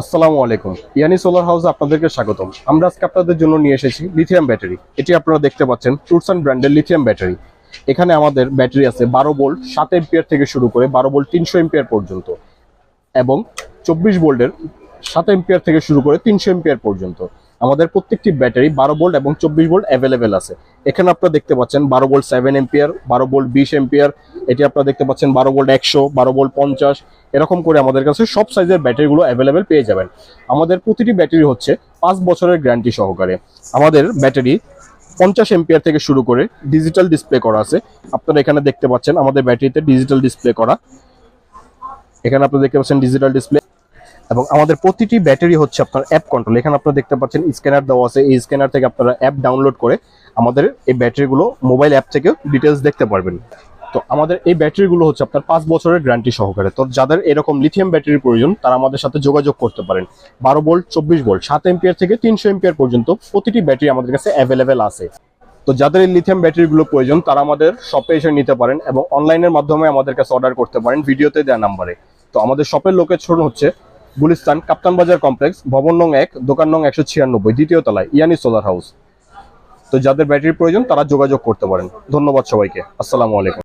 আসসালামু আলাইকুম। ইয়ানি solar house আপনাদেরকে স্বাগতম। আমরা আজকে আপনাদের জন্য নিয়ে এসেছি লিথিয়াম ব্যাটারি এটি আপনারা দেখতে পাচ্ছেন টুরসান ব্র্যান্ডের লিথিয়াম ব্যাটারি এখানে আমাদের ব্যাটারি আছে বারো বোল্ট সাত এম্পিয়ার থেকে শুরু করে বারো বোল্ট তিনশো এম্পিয়ার পর্যন্ত এবং চব্বিশ বোল্টের সাত এম্পিয়ার থেকে শুরু করে তিনশো এম্পিয়ার পর্যন্ত। আমাদের প্রত্যেকটি ব্যাটারি বারো ভোল্ট এবং চব্বিশ ভোল্ট অ্যাভেলেবেল আছে। এখানে আপনারা দেখতে পাচ্ছেন বারো ভোল্ট সেভেন এম্পিয়ার বারো ভোল্ট বিশ এম্পিয়ার এটি আপনারা দেখতে পাচ্ছেন বারো ভোল্ট একশো, বারো ভোল্ট পঞ্চাশ, এরকম করে আমাদের কাছে সব সাইজের ব্যাটারিগুলো অ্যাভেলেবেল পেয়ে যাবেন। আমাদের প্রতিটি ব্যাটারি হচ্ছে পাঁচ বছরের গ্যারান্টি সহকারে। আমাদের ব্যাটারি পঞ্চাশ এম্পিয়ার থেকে শুরু করে ডিজিটাল ডিসপ্লে করা আছে। আপনারা এখানে দেখতে পাচ্ছেন আমাদের ব্যাটারিতে ডিজিটাল ডিসপ্লে করা। এখানে আপনারা দেখতে পাচ্ছেন ডিজিটাল ডিসপ্লে এবং আমাদের প্রতিটি ব্যাটারি হচ্ছে আপনার অ্যাপ কন্ট্রোল এখানে আপনারা দেখতে পাচ্ছেন স্ক্যানার দেওয়া আছে। এই স্ক্যানার থেকে আপনারা অ্যাপ ডাউনলোড করে আমাদের এই ব্যাটারিগুলো মোবাইল অ্যাপ থেকে ডিটেলস দেখতে পারবেন। তো আমাদের এই ব্যাটারিগুলো হচ্ছে আপনার পাঁচ বছরের গ্যারান্টি সহকারে। তো যাদের এরকম লিথিয়াম ব্যাটারির প্রয়োজন, তারা আমাদের সাথে যোগাযোগ করতে পারেন। বারো ভোল্ট চব্বিশ ভোল্ট সাত এম্পিয়ার থেকে তিনশো এম্পিয়ার পর্যন্ত প্রতিটি ব্যাটারি আমাদের কাছে অ্যাভেলেবেল আছে। তো যাদের এই লিথিয়াম ব্যাটারিগুলো প্রয়োজন, তারা আমাদের শপে এসে নিতে পারেন এবং অনলাইনের মাধ্যমে আমাদের কাছে অর্ডার করতে পারেন ভিডিওতে দেওয়া নাম্বারে তো আমাদের শপের লোকেশন হচ্ছে গুলিস্তান কাপ্তান বাজার কমপ্লেক্স, ভবন নং এক, দোকান নং একশো ছিয়ানব্বই, দ্বিতীয় তলায়, ইয়ানি সোলার হাউস। তো যাদের ব্যাটারির প্রয়োজন, তারা যোগাযোগ করতে পারেন। ধন্যবাদ সবাইকে। আসসালামু আলাইকুম।